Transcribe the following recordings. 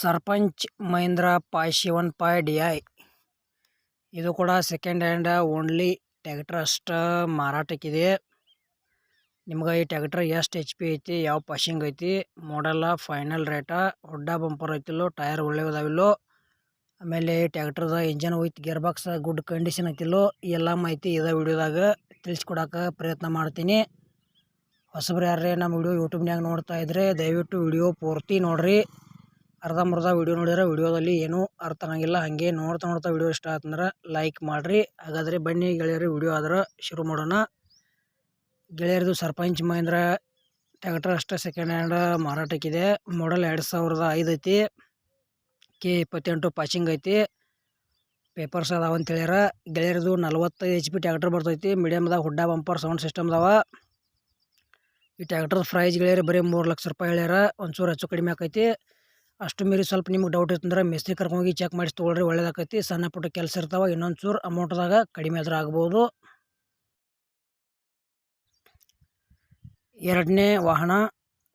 Sarpanch Mahindra five seven five D I. ಇದು ಕೂಡ second hand only tractor ಅಷ್ಟು ಮಾರಾಟಕ್ಕಿದೆ. ನಿಮ್ಗೆ ಈ ಟ್ಯಾಕ್ಟರ್ ಎಷ್ಟು ಎಚ್ ಪಿ ಐತಿ, ಯಾವ ಪಾಶಿಂಗ್ ಐತಿ ಮಾಡಲ್ಲ ಫೈನಲ್ ರೇಟ ಹೊಡ್ಡ ಬಂಪರ್ ಐತಿಲ್ಲೋ ಟೈರ್ ಒಳ್ಳೆಯದಾವಿಲ್ಲೋ ಆಮೇಲೆ ಟ್ಯಾಕ್ಟರ್ದ ಇಂಜನ್ ಹೋಯ್ತು ಗೇರ್ ಬಾಕ್ಸ್ ಗುಡ್ ಕಂಡೀಷನ್ ಐತಿಲ್ಲೋ, ಈ ಎಲ್ಲ ಮಾಹಿತಿ ಇದೇ ವಿಡಿಯೋದಾಗ ತಿಳಿಸ್ಕೊಡೋಕೆ ಪ್ರಯತ್ನ ಮಾಡ್ತೀನಿ. ಹೊಸಬ್ರು ಯಾರೇ ನಮ್ಮ ವಿಡಿಯೋ ಯೂಟ್ಯೂಬ್ನಾಗ ನೋಡ್ತಾ ಇದ್ರೆ ದಯವಿಟ್ಟು ವಿಡಿಯೋ ಪೂರ್ತಿ ನೋಡ್ರಿ. ಅರ್ಧಂಬರ್ಧ ವಿಡಿಯೋ ನೋಡಿದ್ರೆ ವಿಡಿಯೋದಲ್ಲಿ ಏನೂ ಅರ್ಥ ಆಗಂಗಿಲ್ಲ. ಹಾಗೆ ನೋಡ್ತಾ ನೋಡ್ತಾ ವಿಡಿಯೋ ಇಷ್ಟ ಆತಂದ್ರೆ ಲೈಕ್ ಮಾಡಿರಿ. ಹಾಗಾದರೆ ಬನ್ನಿ ಗೆಳೆಯರು ವಿಡಿಯೋ ಆದ್ರೆ ಶುರು ಮಾಡೋಣ. ಗೆಳೆಯರದು ಸರ್ಪಂಚ್ ಮಹೇಂದ್ರ ಟ್ಯಾಕ್ಟರ್ ಅಷ್ಟೇ ಸೆಕೆಂಡ್ ಹ್ಯಾಂಡ್ ಮಾರಾಟಕ್ಕಿದೆ. ಮಾಡಲ್ ಎರಡು ಸಾವಿರದ ಐದು ಐತಿ. ಕೆ ಇಪ್ಪತ್ತೆಂಟು ಪಾಸಿಂಗ್ ಐತಿ. ಪೇಪರ್ಸ್ ಅದಾವ ಅಂತ ಹೇಳ್ಯಾರ. ಗೆಳೆಯರದು ನಲ್ವತ್ತೈದು ಎಚ್ ಪಿ ಟ್ಯಾಕ್ಟರ್ ಬರ್ತೈತಿ. ಮೀಡಿಯಮ್ದಾಗ ಹುಡ್ಡ ಬಂಪರ್ ಸೌಂಡ್ ಸಿಸ್ಟಮ್ ಅದಾವ. ಈ ಟ್ಯಾಕ್ಟರ್ ಪ್ರೈಸ್ ಗೆಳೆಯರು ಬರೀ ಮೂರು ಲಕ್ಷ ರೂಪಾಯಿ ಹೇಳ್ಯಾರ. ಒಂಚೂರು ಹೆಚ್ಚು ಕಡಿಮೆ ಆಕೈತಿ. ಅಷ್ಟು ಮೀರಿ ಸ್ವಲ್ಪ ನಿಮ್ಗೆ ಡೌಟ್ ಇತ್ತಂದ್ರೆ ಮಿಸ್ತ್ರಿ ಕರ್ಕೊಂಡೋಗಿ ಚೆಕ್ ಮಾಡಿಸಿ ತೊಗೊಳ್ರಿ, ಒಳ್ಳೇದಾಕೈತಿ. ಸಣ್ಣ ಪುಟ್ಟ ಕೆಲಸ ಇರ್ತಾವೆ, ಇನ್ನೊಂದು ಚೂರು ಅಮೌಂಟ್ದಾಗ ಕಡಿಮೆ ಆದ್ರೆ ಆಗ್ಬೋದು. ಎರಡನೇ ವಾಹನ,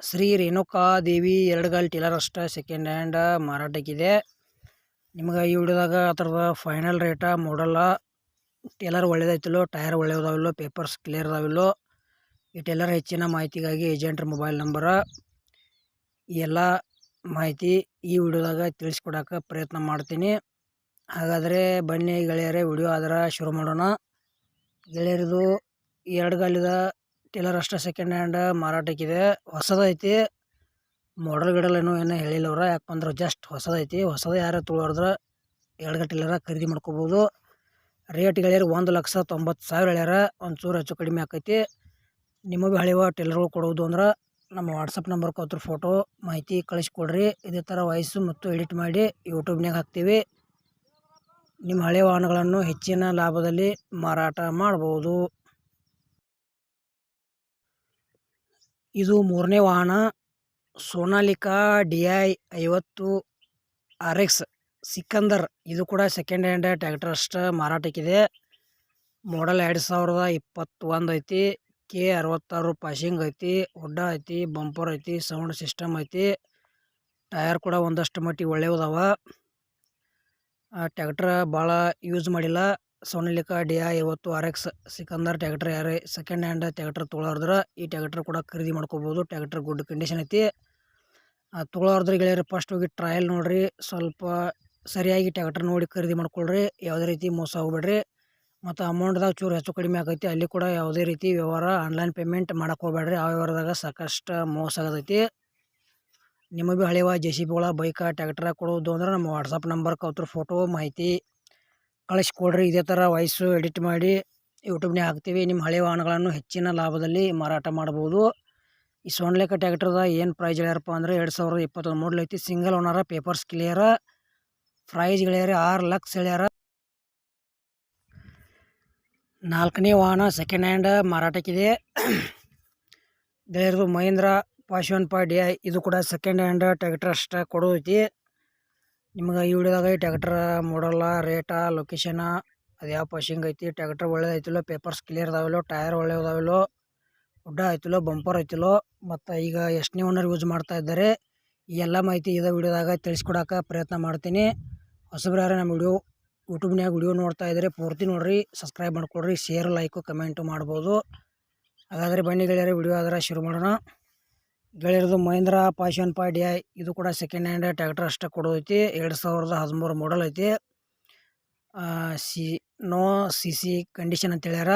ಶ್ರೀ ರೇಣುಕಾ ದೇವಿ ಎರಡು ಗಾಲಿ ಟೀಲರ್ ಅಷ್ಟೇ ಸೆಕೆಂಡ್ ಹ್ಯಾಂಡ್ ಮಾರಾಟಕ್ಕಿದೆ. ನಿಮ್ಗೆ ಈ ವಿಡಿಯೋದಾಗ ಆ ಥರದ ಫೈನಲ್ ರೇಟ ಮಾಡಲ್ಲ ಟೇಲರ್ ಒಳ್ಳೇದಾಯ್ತಿಲ್ಲೋ, ಟೈರ್ ಒಳ್ಳೆಯದಾವಿಲ್ಲೋ ಪೇಪರ್ಸ್ ಕ್ಲಿಯರ್ ಅದಾವಿಲ್ಲೋ, ಈ ಟೇಲರ್ ಹೆಚ್ಚಿನ ಮಾಹಿತಿಗಾಗಿ ಏಜೆಂಟ್ರ ಮೊಬೈಲ್ ನಂಬರ ಎಲ್ಲ ಮಾಹಿತಿ ಈ ವಿಡಿಯೋದಾಗ ತಿಳಿಸ್ಕೊಡಕ್ಕೆ ಪ್ರಯತ್ನ ಮಾಡ್ತೀನಿ. ಹಾಗಾದರೆ ಬನ್ನಿ ಗೆಳೆಯರೇ, ವಿಡಿಯೋ ಆದರೆ ಶುರು ಮಾಡೋಣ. ಗೆಳೆಯರದು ಎರಡು ಗಾಲಿದ ಟೇಲರ್ ಅಷ್ಟೇ ಸೆಕೆಂಡ್ ಹ್ಯಾಂಡ್ ಮಾರಾಟಕ್ಕಿದೆ. ಹೊಸದೈತಿ. ಮಾಡಲ್ ಗಿಡಲ್ ಏನೋ ಏನೋ ಹೇಳಿಲ್ಲ ಅವ್ರು. ಯಾಕಂದ್ರೆ ಜಸ್ಟ್ ಹೊಸದೈತಿ. ಹೊಸದ ಯಾರು ತೊಗೊಳೋದ್ರೆ ಎರಡು ಗಾಲಿ ಟೇಲರ ಖರೀದಿ ಮಾಡ್ಕೋಬೋದು. ರೇಟ್ ಗೆಳೆಯರು ಒಂದು ಲಕ್ಷ ತೊಂಬತ್ತು ಸಾವಿರ ಹೇಳ್ಯಾರ. ಒಂಚೂರು ಹೆಚ್ಚು ಕಡಿಮೆ ಆಕೈತಿ. ನಿಮಗೆ ಹಳೆಯ ಟೇಲರ್ಗಳು ಕೊಡೋದು ಅಂದ್ರೆ ನಮ್ಮ ವಾಟ್ಸಪ್ ನಂಬರ್ಗೆ ಅದ್ರ ಫೋಟೋ, ಮಾಹಿತಿ ಕಳಿಸ್ಕೊಡ್ರಿ. ಇದೇ ಥರ ವಾಯ್ಸು ಮತ್ತು ಎಡಿಟ್ ಮಾಡಿ ಯೂಟ್ಯೂಬ್ನಾಗ ಹಾಕ್ತೀವಿ. ನಿಮ್ಮ ಹಳೆ ವಾಹನಗಳನ್ನು ಹೆಚ್ಚಿನ ಲಾಭದಲ್ಲಿ ಮಾರಾಟ ಮಾಡ್ಬೋದು. ಇದು ಮೂರನೇ ವಾಹನ. ಸೋನಾಲಿಕಾ ಡಿ ಐ ಐವತ್ತು ಆರ್ ಎಕ್ಸ್ ಸಿಕ್ಕಂದರ್ ಇದು ಕೂಡ ಸೆಕೆಂಡ್ ಹ್ಯಾಂಡ್ ಟ್ಯಾಕ್ಟರ್ ಅಷ್ಟು ಮಾರಾಟಕ್ಕಿದೆ. ಮಾಡಲ್ ಎರಡು ಸಾವಿರದ ಇಪ್ಪತ್ತೊಂದು ಐತಿ. ಕೆ ಅರವತ್ತಾರು ಪಾಸಿಂಗ್ ಐತಿ, ಉಡ್ಡ ಐತಿ, ಬಂಪರ್ ಐತಿ, ಸೌಂಡ್ ಸಿಸ್ಟಮ್ ಐತಿ. ಟಯರ್ ಕೂಡ ಒಂದಷ್ಟು ಮಟ್ಟಿಗೆ ಒಳ್ಳೆಯದವ ಟ್ಯಾಕ್ಟ್ರ ಭಾಳ ಯೂಸ್ ಮಾಡಿಲ್ಲ. ಸೋನಲಿಕ ಡಿ ಐ ಐವತ್ತು ಆರ್ ಎಕ್ಸ್ ಸಿಕಂದರ್ ಟ್ಯಾಕ್ಟ್ರ್ ಯಾರೇ ಸೆಕೆಂಡ್ ಹ್ಯಾಂಡ್ ಟ್ಯಾಕ್ಟ್ರ್ ತೊಗೊಳೋದ್ರೆ ಈ ಟ್ಯಾಕ್ಟ್ರ್ ಕೂಡ ಖರೀದಿ ಮಾಡ್ಕೋಬೋದು. ಟ್ಯಾಕ್ಟ್ರ್ ಗುಡ್ ಕಂಡೀಷನ್ ಐತಿ. ತೊಗೊಳೋರ್ದ್ರೆ ಗೆಳೆಯರು ಫಸ್ಟ್ ಹೋಗಿ ಟ್ರಯಲ್ ನೋಡಿರಿ. ಸ್ವಲ್ಪ ಸರಿಯಾಗಿ ಟ್ಯಾಕ್ಟ್ರ್ ನೋಡಿ ಖರೀದಿ ಮಾಡ್ಕೊಳ್ರಿ. ಯಾವುದೇ ರೀತಿ ಮೋಸ ಹೋಗ್ಬೇಡ್ರಿ ಮತ್ತು ಅಮೌಂಟ್ದಾಗ ಚೂರು ಹೆಚ್ಚು ಕಡಿಮೆ ಆಗೈತಿ. ಅಲ್ಲಿ ಕೂಡ ಯಾವುದೇ ರೀತಿ ವ್ಯವಹಾರ ಆನ್ಲೈನ್ ಪೇಮೆಂಟ್ ಮಾಡಕ್ಕೆ ಹೋಗಬೇಡ್ರಿ. ಆ ವ್ಯವಹಾರದಾಗ ಸಾಕಷ್ಟು ಮೋಸ ಆಗತೈತಿ. ನಿಮಗೆ ಭೀ ಹಳೆವ ಜೆ ಸಿ ಬಿಗಳ ಬೈಕ ಟ್ಯಾಕ್ಟ್ರ ಕೊಡೋದು ಅಂದ್ರೆ ನಮ್ಮ ವಾಟ್ಸಪ್ ನಂಬರ್ ಅವ್ರ ಫೋಟೋ ಮಾಹಿತಿ ಕಳಿಸ್ಕೊಡ್ರಿ. ಇದೇ ಥರ ವಾಯ್ಸು ಎಡಿಟ್ ಮಾಡಿ ಯೂಟ್ಯೂಬ್ನೇ ಹಾಕ್ತೀವಿ. ನಿಮ್ಮ ಹಳೆ ವಾಹನಗಳನ್ನು ಹೆಚ್ಚಿನ ಲಾಭದಲ್ಲಿ ಮಾರಾಟ ಮಾಡ್ಬೋದು. ಈ ಸೋನ್ಲೇಕ ಟ್ಯಾಕ್ಟ್ರದ ಏನು ಪ್ರೈಸ್ ಹೇಳ್ಯಾರಪ್ಪ ಅಂದರೆ ಎರಡು ಸಾವಿರದ ಇಪ್ಪತ್ತೊಂದು ಮಾಡಲ್ ಐತಿ. Single owner papers clear price ಹೇಳ್ಯಾರ ಆರು ಲಕ್ಷ ಹೇಳ್ಯಾರ. ನಾಲ್ಕನೇ ವಾಹನ ಸೆಕೆಂಡ್ ಹ್ಯಾಂಡ್ ಮಾರಾಟಕ್ಕಿದೆ. ಗೆಳೆಯರದು ಮಹೀಂದ್ರ ಪಾಶನ್ ಪಾಡಿ ಇದು ಕೂಡ ಸೆಕೆಂಡ್ ಹ್ಯಾಂಡ್ ಟ್ಯಾಕ್ಟರ್ ಅಷ್ಟೇ ಕೊಡೋದೈತಿ. ನಿಮ್ಗೆ ಈ ವಿಡಿಯೋದಾಗ ಈ ಟ್ಯಾಕ್ಟ್ರ ಮಾಡಲ್ಲ ರೇಟ ಲೊಕೇಶನ ಅದು ಯಾವ ಪಾಶಿಂಗ್ ಐತಿ ಟ್ಯಾಕ್ಟ್ರ್ ಒಳ್ಳೇದೈತಿಲ್ಲೋ ಪೇಪರ್ಸ್ ಕ್ಲಿಯರ್ ಅದಾವಿಲ್ಲೋ ಟೈರ್ ಒಳ್ಳೆಯದಾವಿಲ್ಲೋ ಉಡ್ಡ ಐತಿಲ್ಲೋ ಬಂಪರ್ ಐತಿಲ್ಲೋ, ಮತ್ತು ಈಗ ಎಷ್ಟನೇ ಓನರ್ ಯೂಸ್ ಮಾಡ್ತಾ ಇದ್ದಾರೆ, ಈ ಎಲ್ಲ ಮಾಹಿತಿ ಇದೇ ವಿಡಿಯೋದಾಗ ತಿಳಿಸ್ಕೊಡಕ್ಕೆ ಪ್ರಯತ್ನ ಮಾಡ್ತೀನಿ. ಹೊಸಬ್ರು ನಮ್ಮ ವಿಡಿಯೋ ಯೂಟ್ಯೂಬ್ನ್ಯಾಗ ವಿಡಿಯೋ ನೋಡ್ತಾ ಇದ್ದರೆ ಪೂರ್ತಿ ನೋಡಿರಿ, ಸಬ್ಸ್ಕ್ರೈಬ್ ಮಾಡ್ಕೊಳ್ರಿ, ಶೇರ್, ಲೈಕು, ಕಮೆಂಟು ಮಾಡ್ಬೋದು. ಹಾಗಾದರೆ ಬನ್ನಿ ಗೆಳೆಯರ, ವಿಡಿಯೋ ಆದ್ರೆ ಶುರು ಮಾಡೋಣ. ಗೆಳೆಯರದು ಮಹೇಂದ್ರ ಪಾಷನ್ ಪಾಡಿ ಐ ಇದು ಕೂಡ ಸೆಕೆಂಡ್ ಹ್ಯಾಂಡ್ ಟ್ಯಾಕ್ಟರ್ ಅಷ್ಟೇ ಕೊಡೋದೈತಿ. ಎರಡು ಸಾವಿರದ ಹದಿಮೂರು ಮಾಡಲ್ ಐತಿ. C, no C C condition ಅಂತ ಹೇಳ್ಯಾರ.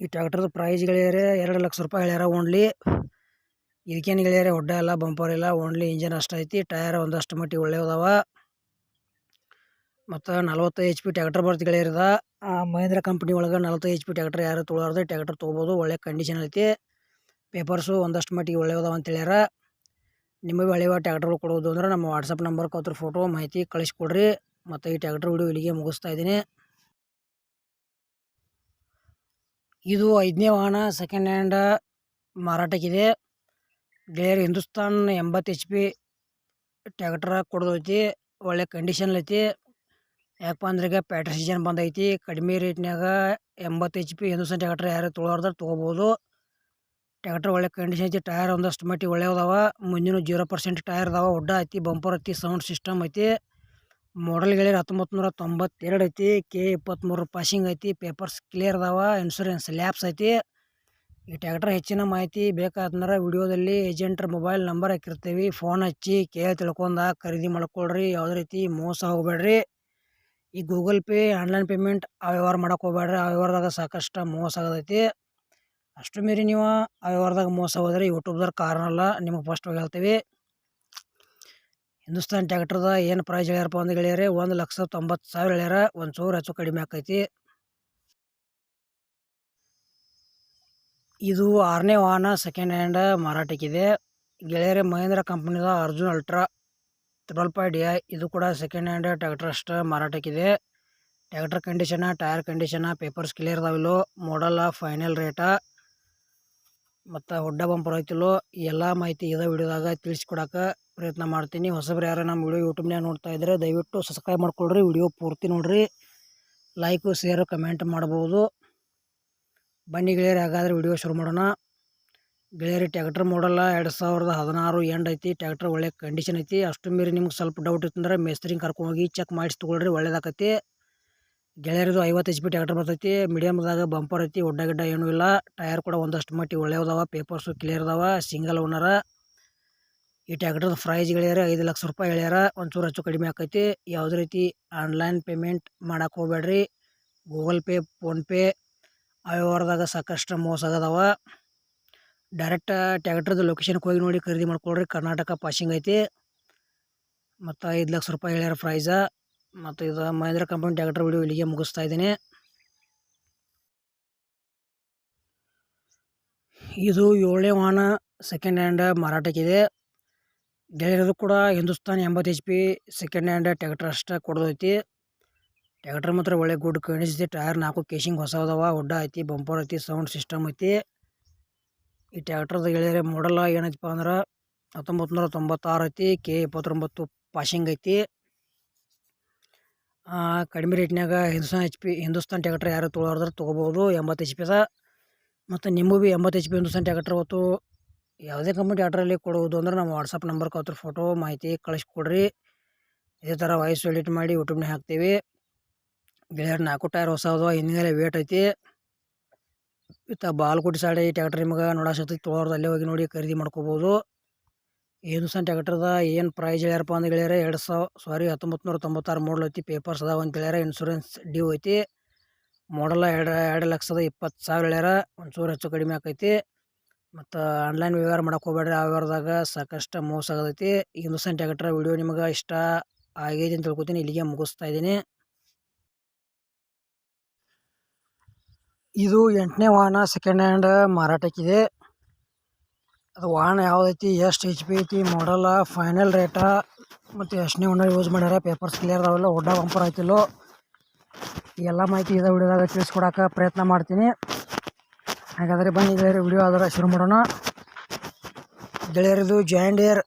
ಈ ಟ್ಯಾಕ್ಟರ್ದು ಪ್ರೈಸ್ ಗೆಳೆಯರೆ, ಎರಡು ಲಕ್ಷ ರೂಪಾಯಿ ಹೇಳ್ಯಾರ ಓನ್ಲಿ ಇದಕ್ಕೇನು ಗೆಳೆಯರೆ, ಹೊಡ್ಡ ಇಲ್ಲ ಬಂಪರ್ ಇಲ್ಲ ಓನ್ಲಿ ಇಂಜನ್ ಅಷ್ಟೈತಿ ಟಯರ್ ಒಂದಷ್ಟು ಮಟ್ಟಿಗೆ ಒಳ್ಳೆಯದಾವ ಮತ್ತು ನಲ್ವತ್ತು ಎಚ್ ಪಿ ಟ್ಯಾಕ್ಟರ್ ಬರ್ತಿ ಗೆಳೆಯರದ ಮಹೇಂದ್ರ ಕಂಪ್ನಿ ಒಳಗೆ ನಲ್ವತ್ತು ಎಚ್ ಪಿ ಟ್ಯಾಕ್ಟರ್ ಯಾರು ತೊಗೊಳಾರ್ದೆ ಟ್ಯಾಕ್ಟರ್ ತೊಗೋಬೋದು, ಒಳ್ಳೆ ಕಂಡೀಷನ್ ಐತಿ. ಪೇಪರ್ಸು ಒಂದಷ್ಟು ಮಟ್ಟಿಗೆ ಒಳ್ಳೆಯದಾವ ಅಂತ ಹೇಳ್ಯಾರ. ನಿಮಗೆ ಹಳೆಯ ಟ್ಯಾಕ್ಟರ್ಗಳು ಕೊಡೋದು ಅಂದ್ರೆ ನಮ್ಮ ವಾಟ್ಸಪ್ ನಂಬರ್ ಕೊತ್ರ ಫೋಟೋ ಮಾಹಿತಿ ಕಳಿಸ್ಕೊಡ್ರಿ. ಮತ್ತು ಈ ಟ್ಯಾಕ್ಟರ್ ವಿಡಿಯೋ ಇಲ್ಲಿಗೆ ಮುಗಿಸ್ತಾ ಇದ್ದೀನಿ. ಇದು ಐದನೇ ವಾಹನ ಸೆಕೆಂಡ್ ಹ್ಯಾಂಡ್ ಮಾರಾಟಕ್ಕಿದೆ. ಡೇರ್ ಹಿಂದೂಸ್ತಾನ್ ಎಂಬತ್ತು ಎಚ್ ಪಿ ಟ್ಯಾಕ್ಟ್ರ ಕೊಡೋದೈತಿ, ಒಳ್ಳೆ ಕಂಡೀಷನ್ ಐತಿ. ಯಾಕಪ್ಪ ಅಂದ್ರೆ ಈಗ ಪ್ಯಾಟ್ರಿ ಸೀಸನ್ ಬಂದೈತಿ, ಕಡಿಮೆ ರೇಟ್ನಾಗ ಎಂಬತ್ತು ಎಚ್ ಪಿ ಹಿಂದೂಸ್ತಾನ್ ಟ್ಯಾಕ್ಟ್ರ್ ಯಾರು ತೊಳೋರ್ದ್ರೆ ತೊಗೋಬೋದು. ಟ್ಯಾಕ್ಟರ್ ಒಳ್ಳೆ ಕಂಡೀಷನ್ ಐತಿ ಟೈರ್ ಒಂದಷ್ಟು ಮಟ್ಟಿಗೆ ಒಳ್ಳೆ ಮುಂದಿನ ಜೀರೋ ಪರ್ಸೆಂಟ್ ಟೈರ್ ಅದಾವ, ಒಡ್ಡ ಐತಿ ಬಂಪರ್ ಐತಿ ಸೌಂಡ್ ಸಿಸ್ಟಮ್ ಐತಿ. ಗೆಳೆಯರ್ ಹತ್ತೊಂಬತ್ತು ನೂರ ತೊಂಬತ್ತೆರಡು ಐತಿ ಕೆ ಇಪ್ಪತ್ತ್ಮೂರು ಪಾಸಿಂಗ್ ಐತಿ ಪೇಪರ್ಸ್ ಕ್ಲಿಯರ್ ಅದಾವ ಇನ್ಶೂರೆನ್ಸ್ ಲ್ಯಾಬ್ಸ್ ಐತಿ. ಈ ಟ್ಯಾಕ್ಟರ್ ಹೆಚ್ಚಿನ ಮಾಹಿತಿ ಬೇಕಾದ್ರೆ ವಿಡಿಯೋದಲ್ಲಿ ಏಜೆಂಟ್ರ ಮೊಬೈಲ್ ನಂಬರ್ ಹಾಕಿರ್ತೀವಿ. ಫೋನ್ ಹಚ್ಚಿ ಕೇಳಿ ತಿಳ್ಕೊಂಡ, ಖರೀದಿ ಮಾಡ್ಕೊಳ್ರಿ, ಯಾವುದೇ ರೀತಿ ಮೋಸ ಹೋಗ್ಬೇಡ್ರಿ. ಈ ಗೂಗಲ್ ಪೇ, ಆನ್ಲೈನ್ ಪೇಮೆಂಟ್ ಆ ವ್ಯವಹಾರ ಮಾಡಕ್ಕೆ ಹೋಗ್ಬೇಡ್ರಿ ಆ ವ್ಯವಹಾರದಾಗ ಸಾಕಷ್ಟು ಮೋಸ ಆಗತೈತಿ. ಅಷ್ಟು ಮೀರಿ ನೀವು ಆ ವ್ಯವಹಾರದಾಗ ಮೋಸ ಹೋದ್ರೆ ಯೂಟ್ಯೂಬ್ದಾಗ ಕಾರಣ ಅಲ್ಲ. ನಿಮಗೆ ಫಸ್ಟ್ ಹೋಗಿ ಹೇಳ್ತೀವಿ, ಹಿಂದೂಸ್ತಾನ್ ಟ್ಯಾಕ್ಟರ್ದ ಏನು ಪ್ರೈಸ್ ಹೇಳ್ಯಾರಪ್ಪ ಒಂದು ಗೆಳೆಯರೆ ಒಂದು ಲಕ್ಷ ತೊಂಬತ್ತು ಸಾವಿರ ಹೇಳ್ಯಾರ. ಒಂದು ಚೂರು ಹೆಚ್ಚು ಕಡಿಮೆ ಆಕೈತಿ. ಇದು ಆರನೇ ವಾಹನ ಸೆಕೆಂಡ್ ಹ್ಯಾಂಡ್ ಮಾರಾಟಕ್ಕಿದೆ ಗೆಳೆಯರೆ ಮಹೇಂದ್ರ ಕಂಪ್ನಿದ ಅರ್ಜುನ್ ಅಲ್ಟ್ರಾ. ಟ್ರಿಬಲ್ ಫೈ ಇದು ಕೂಡ ಸೆಕೆಂಡ್ ಹ್ಯಾಂಡ್ ಟ್ಯಾಕ್ಟರ್ ಅಷ್ಟು ಮಾರಾಟಕ್ಕಿದೆ. Tractor condition tyre condition papers clear ಅದಾವಿಲ್ಲೋ ಮಾಡಲ್ಲ ಫೈನಲ್ ರೇಟ ಮತ್ತು ಹೊಡ್ಡ ಬಂಪರ್ ಐತಿಲ್ಲೋ ಎಲ್ಲ ಮಾಹಿತಿ ಇದೇ ವಿಡಿಯೋದಾಗ ತಿಳಿಸ್ಕೊಡಕ್ಕೆ ಪ್ರಯತ್ನ ಮಾಡ್ತೀನಿ. ಹೊಸಬ್ರು ಯಾರು ನಮ್ಮ ವಿಡಿಯೋ ಯೂಟ್ಯೂಬ್ನಾಗ ನೋಡ್ತಾ ಇದ್ದರೆ ದಯವಿಟ್ಟು ಸಬ್ಸ್ಕ್ರೈಬ್ ಮಾಡ್ಕೊಳ್ರಿ. ವಿಡಿಯೋ ಪೂರ್ತಿ ನೋಡಿರಿ. ಲೈಕು ಶೇರು ಕಮೆಂಟ್ ಮಾಡ್ಬೋದು. ಬನ್ನಿ ಗೆಳೆಯರು, ಹಾಗಾದರೆ ವಿಡಿಯೋ ಶುರು ಮಾಡೋಣ. ಗೆಳೆಯರಿ, ಟ್ಯಾಕ್ಟ್ರ್ ಮಾಡಲ್ಲ ಎರಡು ಸಾವಿರದ ಹದಿನಾರು ಎಂಡ್ ಐತಿ, ಟ್ಯಾಕ್ಟ್ರ್ ಒಳ್ಳೆ ಕಂಡೀಷನ್ ಐತಿ. ಅಷ್ಟು ಮೀರಿ ನಿಮ್ಗೆ ಸ್ವಲ್ಪ ಡೌಟ್ ಇತ್ತಂದ್ರೆ ಮೇಸ್ತ್ರಿಂಗ್ ಕರ್ಕೊಂಡೋಗಿ ಚೆಕ್ ಮಾಡಿಸಿ ತೊಗೊಳ್ರಿ, ಒಳ್ಳೇದಾಕತಿ. ಗೆಳೆಯರಿದು ಐವತ್ತು ಎಚ್ ಪಿ ಟ್ಯಾಕ್ಟರ್ ಬರ್ತೈತಿ ಮೀಡಿಯಮ್ದಾಗ ಬಂಪರ್ ಐತಿ, ಒಡ್ಡ ಗಿಡ್ಡ ಏನೂ ಇಲ್ಲ. ಟೈರ್ ಕೂಡ ಒಂದಷ್ಟು ಮಟ್ಟಿಗೆ ಒಳ್ಳೆ ಅದಾವ ಪೇಪರ್ಸು ಕ್ಲಿಯರ್ ಅದಾವ ಸಿಂಗಲ್ ಓನರ ಈ ಟ್ಯಾಕ್ಟ್ರದ ಪ್ರೈಸ್ ಗೆಳೆಯರ ಐದು ಲಕ್ಷ ರೂಪಾಯಿ ಹೇಳ್ಯಾರ ಒಂಚೂರು ಹೆಚ್ಚು ಕಡಿಮೆ ಆಕೈತಿ. ಯಾವುದೇ ರೀತಿ ಆನ್ಲೈನ್ ಪೇಮೆಂಟ್ ಮಾಡಕ್ಕೆ ಹೋಗ್ಬೇಡ್ರಿ. ಗೂಗಲ್ ಪೇ ಫೋನ್ಪೇ ಆ ವ್ಯವಹಾರದಾಗ ಸಾಕಷ್ಟು ಮೋಸ ಆಗದವ. ಡೈರೆಕ್ಟ್ ಟ್ಯಾಕ್ಟ್ರದ್ದು ಲೊಕೇಶನ್ಗೆ ಹೋಗಿ ನೋಡಿ ಖರೀದಿ ಮಾಡ್ಕೊಳ್ರಿ. ಕರ್ನಾಟಕ ಪಾಸಿಂಗ್ ಐತಿ. ಮತ್ತು ಐದು ಲಕ್ಷ ರೂಪಾಯಿ ಹೇಳ್ಯಾರ ಪ್ರೈಸ ಮತ್ತು ಇದು ಮಹೇಂದ್ರ ಕಂಪನಿ ಟ್ಯಾಕ್ಟರ್ ವಿಡಿಯೋ ಇಲ್ಲಿಗೆ ಮುಗಿಸ್ತಾ ಇದ್ದೀನಿ. ಇದು ಏಳನೇ ವಾಹನ ಸೆಕೆಂಡ್ ಹ್ಯಾಂಡ್ ಮಾರಾಟಕ್ಕಿದೆ ಗೆಳೆಯರದು ಕೂಡ ಹಿಂದೂಸ್ತಾನ್ ಎಂಬತ್ತು H P second hand tractor ಅಷ್ಟೇ ಕೊಡೋದೈತಿ ಟ್ಯಾಕ್ಟರ್ ಮಾತ್ರ ಒಳ್ಳೆ ಗುಡ್ ಕಂಡೀಷನ್ ಟೈರ್ ನಾಲ್ಕು ಕೇಶಿಂಗ್ ಹೊಸದವ ಒಡ್ಡ ಐತಿ ಬಂಪರ್ ಐತಿ ಸೌಂಡ್ ಸಿಸ್ಟಮ್ ಐತಿ. ಈ ಟ್ಯಾಕ್ಟ್ರದ ಗೆಳೆಯರೆ ಮಾಡಲ್ಲ ಏನೈತಪ್ಪ ಅಂದ್ರೆ ಹತ್ತೊಂಬತ್ತು ನೂರ ತೊಂಬತ್ತಾರು ಐತಿ, ಕೆ ಇಪ್ಪತ್ತೊಂಬತ್ತು ಪಾಶಿಂಗ್ ಐತಿ. ಕಡಿಮೆ ರೇಟ್ನಾಗ Hindustan H P Hindustan tractor ಯಾರು ತೊಗೊಳೋದ್ರೆ ತೊಗೋಬೋದು ಎಂಬತ್ತು ಎಚ್ ಪಿದ ಮತ್ತು ನಿಮಗೂ ಭೀ ಎಂಬತ್ತು ಎಚ್ ಪಿ ಹಿಂದೂಸ್ತಾನ್ ಟ್ಯಾಕ್ಟ್ರ್ ಹೊತ್ತು ಯಾವುದೇ ಕಂಪ್ನಿ ಟ್ಯಾಕ್ಟ್ರಲ್ಲಿ ಕೊಡುವುದು ಅಂದ್ರೆ ನಮ್ಮ ವಾಟ್ಸಪ್ ನಂಬರ್ ಅವ್ರ ಫೋಟೋ ಮಾಹಿತಿ ಕಳಿಸ್ಕೊಡ್ರಿ. ಇದೇ ಥರ ವಾಯ್ಸ್ ಎಡಿಟ್ ಮಾಡಿ ಯೂಟ್ಯೂಬ್ನಾಗ ಹಾಕ್ತೀವಿ. ಗೆಳೆಯರು ನಾಲ್ಕು ಟೈರ್ ಹೊಸ ಅದಾವ ಹಿಂದಿನ ವೇಟ್ ಐತಿ. ಇತ್ತ ಬಾಲ್ಕೋಟಿ ಸೈಡ್ ಈ ಟ್ಯಾಕ್ಟರ್ ನಿಮಗೆ ನೋಡೋ ತೊಗೊಳೋದು ಅಲ್ಲೇ ಹೋಗಿ ನೋಡಿ ಖರೀದಿ ಮಾಡ್ಕೋಬೋದು. ಹಿಂದೂಸ್ತಾನ್ ಟ್ಯಾಕ್ಟರ್ದ ಏನು ಪ್ರೈಸ್ ಹೇಳ್ಯಾರಪ್ಪ ಅಂತ ಹೇಳ್ಯಾರ ಎರಡು ಸಾವಿರ ಸಾರಿ ಹತ್ತೊಂಬತ್ತು ನೂರ ತೊಂಬತ್ತಾರು ಮಾಡಲ್ ಐತಿ ಪೇಪರ್ಸ್ ಅದಾವ ಅಂತ ಹೇಳ್ಯಾರ ಇನ್ಶೂರೆನ್ಸ್ ಡ್ಯೂ ಐತಿ. ಮಾಡಲ್ಲ ಎರಡು ಎರಡು ಲಕ್ಷದ ಇಪ್ಪತ್ತು ಸಾವಿರ ಹೇಳ್ಯಾರ, ಒಂಚೂರು ಹೆಚ್ಚು ಕಡಿಮೆ ಆಕೈತಿ. ಮತ್ತು ಆನ್ಲೈನ್ ವ್ಯವಹಾರ ಮಾಡಕ್ಕೆ ಹೋಗ್ಬೇಡ್ರಿ ಆ ವ್ಯವಹಾರದಾಗ ಸಾಕಷ್ಟು ಮೋಸ ಆಗತೈತಿ ಹಿಂದೂ ಸಣ್ಣ ಟ್ಯಾಕ್ಟರ್ ವಿಡಿಯೋ ನಿಮಗೆ ಇಷ್ಟ ಆಗೈತಿ ಅಂತ ತಿಳ್ಕೊತೀನಿ, ಇಲ್ಲಿಗೆ ಮುಗಿಸ್ತಾ ಇದ್ದೀನಿ. ಇದು ಎಂಟನೇ ವಾಹನ ಸೆಕೆಂಡ್ ಹ್ಯಾಂಡ್ ಮಾರಾಟಕ್ಕಿದೆ. ಅದು ವಾಹನ ಯಾವುದೈತಿ, ಎಷ್ಟು ಎಚ್ ಪಿ ಐತಿ ಮಾಡಲ್ಲ ಫೈನಲ್ ರೇಟ ಮತ್ತು ಎಷ್ಟನೇ ಓನರ್ ಯೂಸ್ ಮಾಡ್ಯಾರ ಪೇಪರ್ಸ್ ಕ್ಲಿಯರ್ ಅವೆಲ್ಲ ಒಡ್ಡ ಬಂಪರ್ ಆಯ್ತಿಲ್ಲೋ ಎಲ್ಲ ಮಾಹಿತಿ ಇದೆ ವಿಡಿಯೋದಾಗ ತಿಳಿಸ್ಕೊಡಕ್ಕೆ ಪ್ರಯತ್ನ ಮಾಡ್ತೀನಿ. ಹಾಗಾದರೆ ಬನ್ನಿ ಗೆಳೆಯರು ವಿಡಿಯೋ ಅದರ ಶುರು ಮಾಡೋಣ. ಗೆಳೆಯರಿದು ಜಾಯಿಂಡಿಯರ್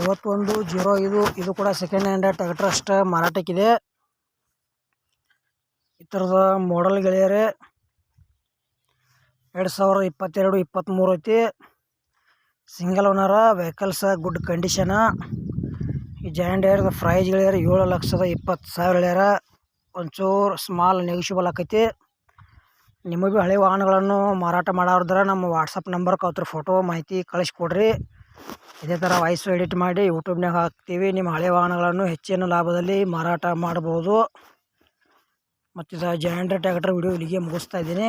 ಐವತ್ತೊಂದು ಜೀರೋ ಇದು ಇದು ಕೂಡ ಸೆಕೆಂಡ್ ಹ್ಯಾಂಡ್ ಟ್ರಸ್ಟ್ ಮಾರಾಟಕ್ಕಿದೆ. ಈ ಥರದ ಮಾಡಲ್ ಗೆಳೆಯರೇ ಎರಡು ಸಾವಿರದ ಇಪ್ಪತ್ತೆರಡು ಇಪ್ಪತ್ತ್ಮೂರು ಐತಿ. Single owner vehicles good condition ಈ ಜಾಯಿಂಟ್ ಏರ್ದ ಪ್ರೈಸ್ ಹೇಳ್ಯಾರ ಏಳು ಲಕ್ಷದ ಇಪ್ಪತ್ತು ಸಾವಿರ ಹೇಳ್ಯಾರ ಒಂಚೂರು ಸ್ಮಾಲ್ ನೆಗಿಷಿಬಲ್ ಆಕೈತಿ. ನಿಮಗೆ ಭೀ ಹಳೆ ವಾಹನಗಳನ್ನು ಮಾರಾಟ ಮಾಡೋರ್ದ್ರೆ ನಮ್ಮ ವಾಟ್ಸಪ್ ನಂಬರ್ ಅವ್ರ ಫೋಟೋ ಮಾಹಿತಿ ಕಳಿಸ್ಕೊಡ್ರಿ. ಇದೇ ಥರ ವಾಯ್ಸು ಎಡಿಟ್ ಮಾಡಿ ಯೂಟ್ಯೂಬ್ನಾಗ ಹಾಕ್ತೀವಿ. ನಿಮ್ಮ ಹಳೆ ವಾಹನಗಳನ್ನು ಹೆಚ್ಚಿನ ಲಾಭದಲ್ಲಿ ಮಾರಾಟ ಮಾಡ್ಬೋದು. ಮತ್ತು ಇದು ಜಾಯಿಂಟ್ ಟ್ಯಾಕ್ಟರ್ ವಿಡಿಯೋ ಇಲ್ಲಿಗೆ ಮುಗಿಸ್ತಾ ಇದ್ದೀನಿ.